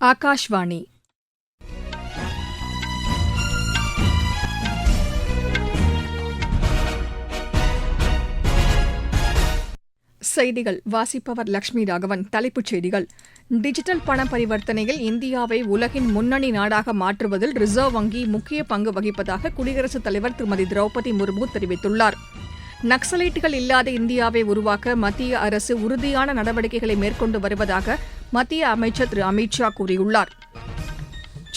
ஆகாஷ்வாணி செய்திகள். வாசிப்பவர் லட்சுமி ராகவன். தலைப்புச் செய்திகள். டிஜிட்டல் பண பரிவர்த்தனையில் இந்தியாவை உலகின் முன்னணி நாடாக மாற்றுவதில் ரிசர்வ் வங்கி முக்கிய பங்கு வகிப்பதாக குடியரசுத் தலைவர் திருமதி திரௌபதி முர்மு தெரிவித்துள்ளார். நக்சலைட்டுகள் இல்லாத இந்தியாவை உருவாக்க மத்திய அரசு உறுதியான நடவடிக்கைகளை மேற்கொண்டு வருவதாக மத்திய அமைச்சர் திரு அமித்ஷா கூறியுள்ளார்.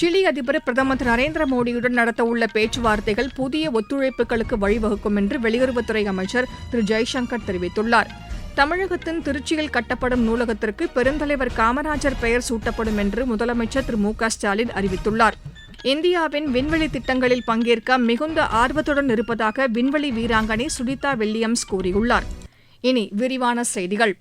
சிலி அதிபர் பிரதமர் திரு நரேந்திர மோடியுடன் நடத்தவுள்ள பேச்சுவார்த்தைகள் புதிய ஒத்துழைப்புகளுக்கு வழிவகுக்கும் என்று வெளியுறவுத்துறை அமைச்சர் திரு ஜெய்சங்கர் தெரிவித்துள்ளார். தமிழகத்தின் திருச்சியில் கட்டப்படும் நூலகத்திற்கு பெருந்தலைவர் காமராஜர் பெயர் சூட்டப்படும் என்று முதலமைச்சர் திரு மு க ஸ்டாலின் அறிவித்துள்ளார். இந்தியாவின் விண்வெளி திட்டங்களில் பங்கேற்க மிகுந்த ஆர்வத்துடன் இருப்பதாக விண்வெளி வீராங்கனை சுனிதா வில்லியம்ஸ் கூறியுள்ளார். இனி விரிவான செய்திகள்.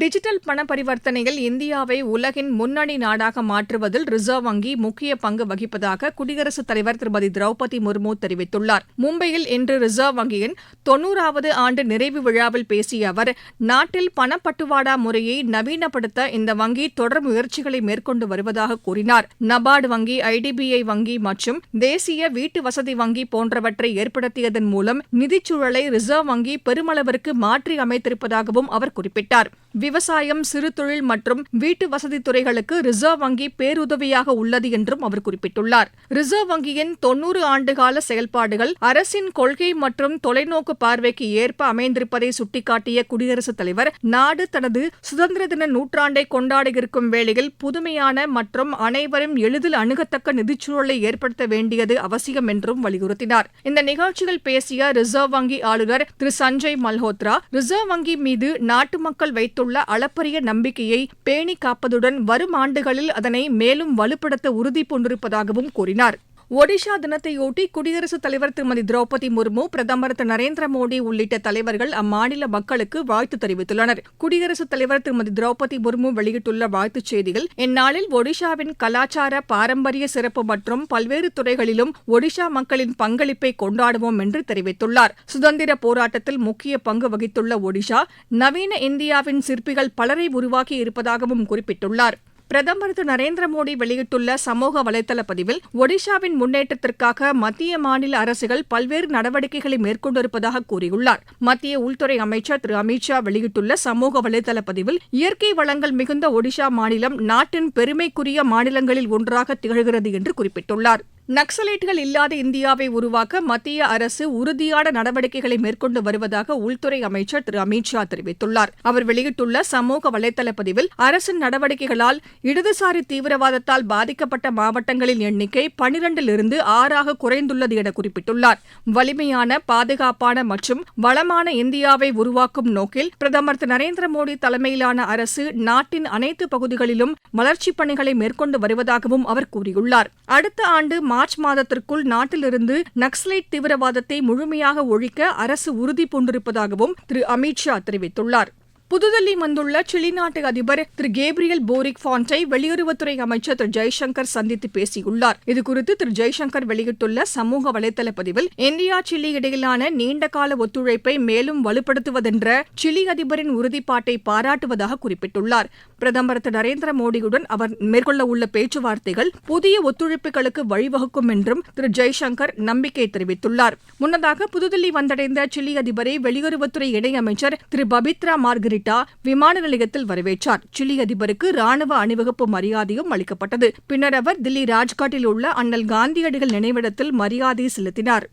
டிஜிட்டல் பண பரிவர்த்தனையில் இந்தியாவை உலகின் முன்னணி நாடாக மாற்றுவதில் ரிசர்வ் வங்கி முக்கிய பங்கு வகிப்பதாக குடியரசுத் தலைவர் திருமதி திரௌபதி முர்மு தெரிவித்துள்ளார். மும்பையில் இன்று ரிசர்வ் வங்கியின் தொன்னூறாவது ஆண்டு நிறைவு விழாவில் பேசிய அவர் நாட்டில் பணப்பட்டுவாடா முறையை நவீனப்படுத்த இந்த வங்கி தொடர் முயற்சிகளை மேற்கொண்டு வருவதாக கூறினார். நபார்டு வங்கி ஐடிபிஐ வங்கி மற்றும் தேசிய வீட்டு வசதி வங்கி போன்றவற்றை ஏற்படுத்தியதன் மூலம் நிதிச்சூழலை ரிசர்வ் வங்கி பெருமளவிற்கு மாற்றி அமைத்திருப்பதாகவும் அவர் குறிப்பிட்டார். விவசாயம் சிறு தொழில் மற்றும் வீட்டு வசதி துறைகளுக்கு ரிசர்வ் வங்கி பேருதவியாக உள்ளது என்றும் அவர் குறிப்பிட்டுள்ளார். ரிசர்வ் வங்கியின் தொன்னூறு ஆண்டுகால செயல்பாடுகள் அரசின் கொள்கை மற்றும் தொலைநோக்கு பார்வைக்கு ஏற்ப அமைந்திருப்பதை சுட்டிக்காட்டிய குடியரசுத் தலைவர் நாடு தனது சுதந்திர தின நூற்றாண்டை கொண்டாட இருக்கும் வேளையில் புதுமையான மற்றும் அனைவரும் எளிதில் அணுகத்தக்க நிதிச்சூழலை ஏற்படுத்த வேண்டியது அவசியம் என்றும் வலியுறுத்தினார். இந்த நிகழ்ச்சியில் பேசிய ரிசர்வ் வங்கி ஆளுநர் திரு சஞ்சய் மல்ஹோத்ரா ரிசர்வ் வங்கி மீது நாட்டு மக்கள் வைத்துள்ள உள்ள அளப்பரிய நம்பிக்கையை பேணி காப்பதுடன் வரும் ஆண்டுகளில் அதனை மேலும் வலுப்படுத்த உறுதி கூறினாா் கூறினார். ஒடிஷா தினத்தையொட்டி குடியரசுத் தலைவர் திருமதி திரௌபதி முர்மு பிரதமர் திரு நரேந்திர மோடி உள்ளிட்ட தலைவர்கள் அம்மாநில மக்களுக்கு வாழ்த்து தெரிவித்துள்ளனர். குடியரசுத் தலைவர் திருமதி திரௌபதி முர்மு வெளியிட்டுள்ள வாழ்த்துச் செய்தியில் இந்நாளில் ஒடிஷாவின் கலாச்சார பாரம்பரிய சிறப்பு மற்றும் பல்வேறு துறைகளிலும் ஒடிஷா மக்களின் பங்களிப்பை கொண்டாடுவோம் என்று தெரிவித்துள்ளார். சுதந்திர போராட்டத்தில் முக்கிய பங்கு வகித்துள்ள ஒடிஷா நவீன இந்தியாவின் சிற்பிகள் பலரை உருவாக்கி இருப்பதாகவும் குறிப்பிட்டுள்ளார். பிரதமர் திரு நரேந்திர மோடி வெளியிட்டுள்ள சமூக வலைதள பதிவில் ஒடிஷாவின் முன்னேற்றத்திற்காக மத்திய மாநில அரசுகள் பல்வேறு நடவடிக்கைகளை மேற்கொண்டிருப்பதாக கூறியுள்ளார். மத்திய உள்துறை அமைச்சர் திரு அமித் ஷா வெளியிட்டுள்ள சமூக வலைதள பதிவில் இயற்கை வளங்கள் மிகுந்த ஒடிஷா மாநிலம் நாட்டின் பெருமைக்குரிய மாநிலங்களில் ஒன்றாக திகழ்கிறது என்று குறிப்பிட்டுள்ளார். நக்சலைட்டுகள் இல்லாத இந்தியாவை உருவாக்க மத்திய அரசு உறுதியான நடவடிக்கைகளை மேற்கொண்டு வருவதாக உள்துறை அமைச்சர் திரு அமித் ஷா தெரிவித்துள்ளார். அவர் வெளியிட்டுள்ள சமூக வலைதள பதிவில் அரசின் நடவடிக்கைகளால் இடதுசாரி தீவிரவாதத்தால் பாதிக்கப்பட்ட மாவட்டங்களின் எண்ணிக்கை பனிரண்டிலிருந்து ஆறாக குறைந்துள்ளது என குறிப்பிட்டுள்ளார். வலிமையான பாதுகாப்பான மற்றும் வளமான இந்தியாவை உருவாக்கும் நோக்கில் பிரதமர் திரு நரேந்திர மோடி தலைமையிலான அரசு நாட்டின் அனைத்து பகுதிகளிலும் வளர்ச்சிப் பணிகளை மேற்கொண்டு வருவதாகவும் அவர் கூறியுள்ளார். அடுத்த ஆண்டு மார்ச் மாதத்திற்குள் நாட்டிலிருந்து நக்ஸலைட் தீவிரவாதத்தை முழுமையாக ஒழிக்க அரசு உறுதிபூண்டிருப்பதாகவும் திரு அமித் ஷா தெரிவித்துள்ளார். புதுதில்லி வந்துள்ள சிலி நாட்டு அதிபர் திரு கேப்ரியல் போரிக் ஃபாண்டை வெளியுறவுத்துறை அமைச்சர் திரு ஜெய்சங்கர் சந்தித்து பேசியுள்ளார். இதுகுறித்து திரு ஜெய்சங்கர் வெளியிட்டுள்ள சமூக வலைதள பதிவில் இந்தியா சிலி இடையிலான நீண்டகால ஒத்துழைப்பை மேலும் வலுப்படுத்துவதென்ற சிலி அதிபரின் உறுதிப்பாட்டை பாராட்டுவதாக குறிப்பிட்டுள்ளார். பிரதமர் திரு நரேந்திர மோடியுடன் அவர் மேற்கொள்ள உள்ள பேச்சுவார்த்தைகள் புதிய ஒத்துழைப்புகளுக்கு வழிவகுக்கும் என்றும் திரு ஜெய்சங்கர் நம்பிக்கை தெரிவித்துள்ளார். முன்னதாக புதுதில்லி வந்தடைந்த சிலி அதிபரை வெளியுறவுத்துறை இணையமைச்சர் திரு பபித்ரா மார்கரிட் உள்ளிட்டா விமான நிலையத்தில் வரவேற்றார். சிலி அதிபருக்கு ராணுவ அணிவகுப்பு மரியாதையும் அளிக்கப்பட்டது. பின்னர் அவர் தில்லி ராஜ்காட்டில் உள்ள அண்ணல் காந்தியடிகள் நினைவிடத்தில் மரியாதை செலுத்தினார்.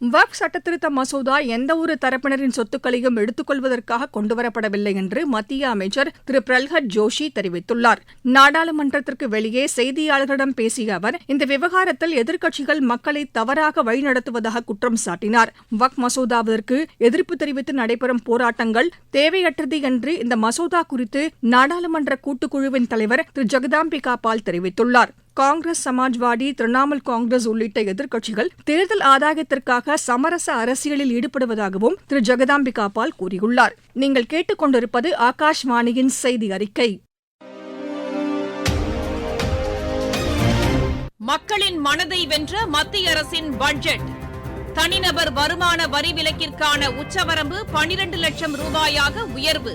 வக்ஃப் சட்டத்திருத்த மசோதா எந்தவொரு தரப்பினரின் சொத்துக்களையும் எடுத்துக்கொள்வதற்காக கொண்டுவரப்படவில்லை என்று மத்திய அமைச்சர் திரு. பிரல்ஹத் ஜோஷி தெரிவித்துள்ளார். நாடாளுமன்றத்திற்கு வெளியே செய்தியாளர்களிடம் பேசிய அவர் இந்த விவகாரத்தில் எதிர்க்கட்சிகள் மக்களை தவறாக வழிநடத்துவதாக குற்றம் சாட்டினார். வக் மசோதாவிற்கு எதிர்ப்பு தெரிவித்து நடைபெறும் போராட்டங்கள் தேவையற்றது என்று இந்த மசோதா குறித்து நாடாளுமன்ற கூட்டுக்குழுவின் தலைவர் திரு. ஜெகதாம்பிகா பால் தெரிவித்துள்ளார். காங்கிரஸ் சமாஜ்வாடி திரிணாமுல் காங்கிரஸ் உள்ளிட்ட எதிர்க்கட்சிகள் தேர்தல் ஆதாயத்திற்காக சமரச அரசியலில் ஈடுபடுவதாகவும் திரு. ஜெகதாம்பிகா பால் கூறியுள்ளார். நீங்கள் கேட்டுக்கொண்டிருப்பது ஆகாஷ்வாணியின் செய்தி அறிக்கை. மக்களின் மனதை வென்ற மத்திய அரசின் பட்ஜெட். தனிநபர் வருமான வரி விலக்கிற்கான உச்சவரம்பு பனிரண்டு லட்சம் ரூபாயாக உயர்வு.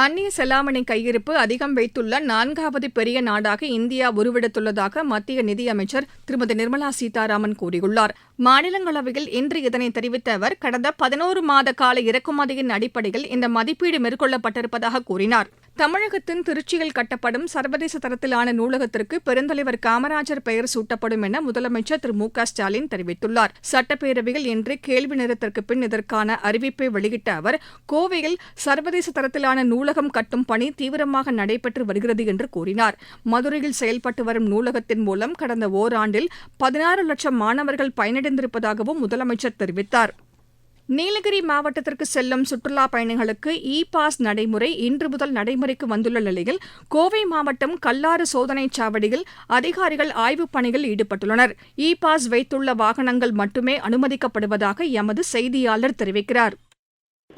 அந்நிய செலாவணி கையிருப்பு அதிகம் வைத்துள்ள நான்காவது பெரிய நாடாக இந்தியா உருவெடுத்துள்ளதாக மத்திய நிதியமைச்சர் திருமதி நிர்மலா சீதாராமன் கூறியுள்ளார். மாநிலங்களவையில் இன்று இதனை தெரிவித்த அவர் கடந்த பதினோரு மாத கால இறக்குமதியின் அடிப்படையில் இந்த மதிப்பீடு மேற்கொள்ளப்பட்டிருப்பதாக கூறினார். தமிழகத்தின் திருச்சியில் கட்டப்படும் சர்வதேச தரத்திலான நூலகத்திற்கு பெருந்தலைவர் காமராஜர் பெயர் சூட்டப்படும் என முதலமைச்சர் திரு மு க ஸ்டாலின் தெரிவித்துள்ளார். சட்டப்பேரவையில் இன்று கேள்வி நேரத்திற்கு பின் இதற்கான அறிவிப்பை வெளியிட்ட அவர் கோவையில் சர்வதேச தரத்திலான நூலகம் கட்டும் பணி தீவிரமாக நடைபெற்று வருகிறது என்று கூறினார். மதுரையில் செயல்பட்டு வரும் நூலகத்தின் மூலம் கடந்த ஓராண்டில் பதினாறு லட்சம் மாணவர்கள் பயனடைந்திருப்பதாகவும் முதலமைச்சர் தெரிவித்தார். நீலகிரி மாவட்டத்திற்கு செல்லும் சுற்றுலா பயணிகளுக்கு இ பாஸ் நடைமுறை இன்று முதல் நடைமுறைக்கு வந்துள்ள நிலையில் கோவை மாவட்டம் கல்லாறு சோதனைச் சாவடியில் அதிகாரிகள் ஆய்வுப் பணியில் ஈடுபட்டுள்ளனர். இ பாஸ் வைத்துள்ள வாகனங்கள் மட்டுமே அனுமதிக்கப்படுவதாக எமது செய்தியாளர் தெரிவிக்கிறார்.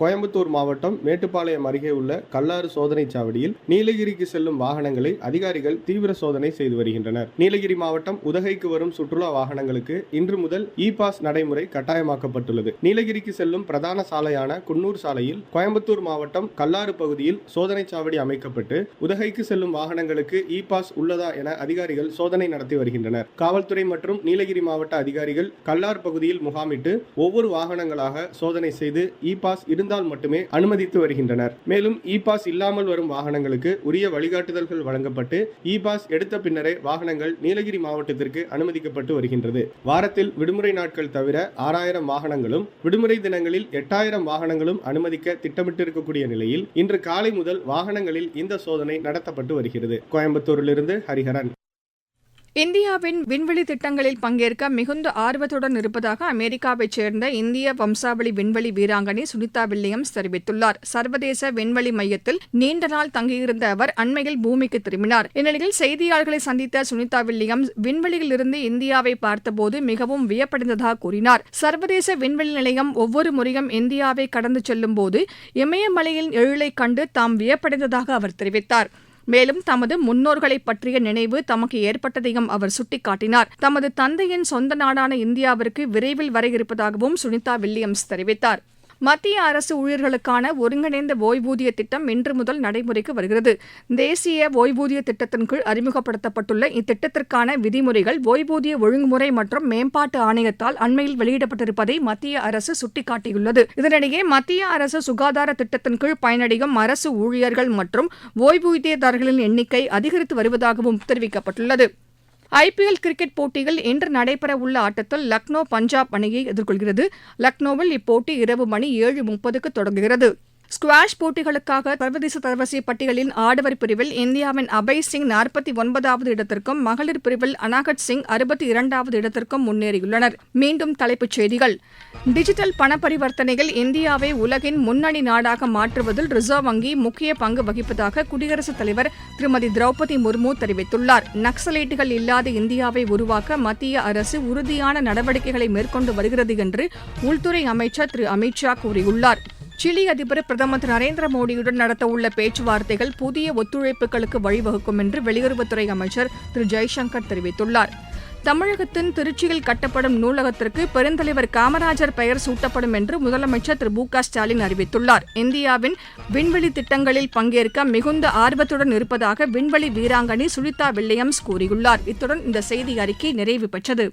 கோயம்புத்தூர் மாவட்டம் மேட்டுப்பாளையம் அருகே உள்ள கல்லாறு சோதனை சாவடியில் நீலகிரிக்கு செல்லும் வாகனங்களை அதிகாரிகள் தீவிர சோதனை செய்து வருகின்றனர். நீலகிரி மாவட்டம் உதகைக்கு வரும் சுற்றுலா வாகனங்களுக்கு இன்று முதல் இ பாஸ் நடைமுறை கட்டாயமாக்கப்பட்டுள்ளது. நீலகிரிக்கு செல்லும் பிரதான சாலையான குன்னூர் சாலையில் கோயம்புத்தூர் மாவட்டம் கல்லாறு பகுதியில் சோதனை சாவடி அமைக்கப்பட்டு உதகைக்கு செல்லும் வாகனங்களுக்கு இ பாஸ் உள்ளதா என அதிகாரிகள் சோதனை நடத்தி வருகின்றனர். காவல்துறை மற்றும் நீலகிரி மாவட்ட அதிகாரிகள் கல்லார் பகுதியில் முகாமிட்டு ஒவ்வொரு வாகனங்களாக சோதனை செய்து இ பாஸ் இருந்தால் மட்டுமே அனுமதித்து வருகின்றனர். மேலும் இ பாஸ் இல்லாமல் வரும் வாகனங்களுக்கு உரிய வழிகாட்டுதல்கள் வழங்கப்பட்டு இ பாஸ் எடுத்த பின்னரே வாகனங்கள் நீலகிரி மாவட்டத்திற்கு அனுமதிக்கப்பட்டு வருகின்றது. வாரத்தில் விடுமுறை நாட்கள் தவிர ஆறாயிரம் வாகனங்களும் விடுமுறை தினங்களில் எட்டாயிரம் வாகனங்களும் அனுமதிக்க திட்டமிட்டிருக்கக்கூடிய நிலையில் இன்று காலை முதல் வாகனங்களில் இந்த சோதனை நடத்தப்பட்டு வருகிறது. கோயம்புத்தூரிலிருந்து ஹரிஹரன். இந்தியாவின் விண்வெளி திட்டங்களில் பங்கேற்க மிகுந்த ஆர்வத்துடன் இருப்பதாக அமெரிக்காவைச் சேர்ந்த இந்திய வம்சாவளி விண்வெளி வீராங்கனை சுனிதா வில்லியம்ஸ் தெரிவித்துள்ளார். சர்வதேச விண்வெளி மையத்தில் நீண்ட நாள் தங்கியிருந்த அவர் அண்மையில் பூமிக்கு திரும்பினார். இந்நிலையில் செய்தியாளர்களை சந்தித்த சுனிதா வில்லியம்ஸ் விண்வெளியில் இருந்து இந்தியாவை பார்த்தபோது மிகவும் வியப்படைந்ததாக கூறினார். சர்வதேச விண்வெளி நிலையம் ஒவ்வொரு முறையும் இந்தியாவை கடந்து செல்லும் போது இமயமலையின் எழிலை கண்டு தாம் வியப்படைந்ததாக அவர் தெரிவித்தார். மேலும் தமது முன்னோர்களை பற்றிய நினைவு தமக்கு ஏற்பட்டதையும் அவர் சுட்டிக்காட்டினார். தமது தந்தையின் சொந்த நாடான இந்தியாவிற்கு விரைவில் வர இருப்பதாகவும் சுனிதா வில்லியம்ஸ் தெரிவித்தார். மத்திய அரசு ஊழியர்களுக்கான ஒருங்கிணைந்த ஒய்வூதிய திட்டம் இன்று முதல் நடைமுறைக்கு வருகிறது. தேசிய ஒய்வூதிய திட்டத்தின் கீழ் அறிமுகப்படுத்தப்பட்டுள்ள இத்திட்டத்திற்கான விதிமுறைகள் ஓய்வூதிய ஒழுங்குமுறை மற்றும் மேம்பாட்டு ஆணையத்தால் அண்மையில் வெளியிடப்பட்டிருப்பதை மத்திய அரசு சுட்டிக்காட்டியுள்ளது. இதனிடையே மத்திய அரசு சுகாதார திட்டத்தின் கீழ் பயனடையும் அரசு ஊழியர்கள் மற்றும் ஓய்வூதியதாரர்களின் எண்ணிக்கை அதிகரித்து வருவதாகவும் தெரிவிக்கப்பட்டுள்ளது. ஐபிஎல் கிரிக்கெட் போட்டியில் இன்று நடைபெறவுள்ள ஆட்டத்தில் லக்னோ பஞ்சாப் அணியை எதிர்கொள்கிறது. லக்னோவில் இப்போட்டி இரவு மணி ஏழு முப்பதுக்கு தொடங்குகிறது. ஸ்குவாஷ் போட்டிகளுக்காக சர்வதேச தரவரிசை பட்டியலின் ஆடவர் பிரிவில் இந்தியாவின் அபய் சிங் நாற்பத்தி ஒன்பதாவது இடத்திற்கும் மகளிர் பிரிவில் அனாகட் சிங் அறுபத்தி இரண்டாவது இடத்திற்கும் முன்னேறியுள்ளனர். மீண்டும் தலைப்புச் செய்திகள். டிஜிட்டல் பண பரிவர்த்தனையில் இந்தியாவை உலகின் முன்னணி நாடாக மாற்றுவதில் ரிசர்வ் வங்கி முக்கிய பங்கு வகிப்பதாக குடியரசுத் தலைவர் திருமதி திரௌபதி முர்மு தெரிவித்துள்ளார். நக்சலைட்டுகள் இல்லாத இந்தியாவை உருவாக்க மத்திய அரசு உறுதியான நடவடிக்கைகளை மேற்கொண்டு வருகிறது என்று உள்துறை அமைச்சர் திரு அமித் ஷா கூறியுள்ளார். சிலி அதிபர் பிரதமர் திரு நரேந்திர மோடியுடன் நடத்தவுள்ள பேச்சுவார்த்தைகள் புதிய ஒத்துழைப்புகளுக்கு வழிவகுக்கும் என்று வெளியுறவுத்துறை அமைச்சர் திரு ஜெய்சங்கர் தெரிவித்துள்ளார். தமிழகத்தின் திருச்சியில் கட்டப்படும் நூலகத்திற்கு பெருந்தலைவர் காமராஜர் பெயர் சூட்டப்படும் என்று முதலமைச்சர் திரு மு க ஸ்டாலின் அறிவித்துள்ளார். இந்தியாவின் விண்வெளி திட்டங்களில் பங்கேற்க மிகுந்த ஆர்வத்துடன் இருப்பதாக விண்வெளி வீராங்கனை சுனிதா வில்லியம்ஸ் கூறியுள்ளார். இத்துடன் இந்த செய்தி அறிக்கை நிறைவு பெற்றது.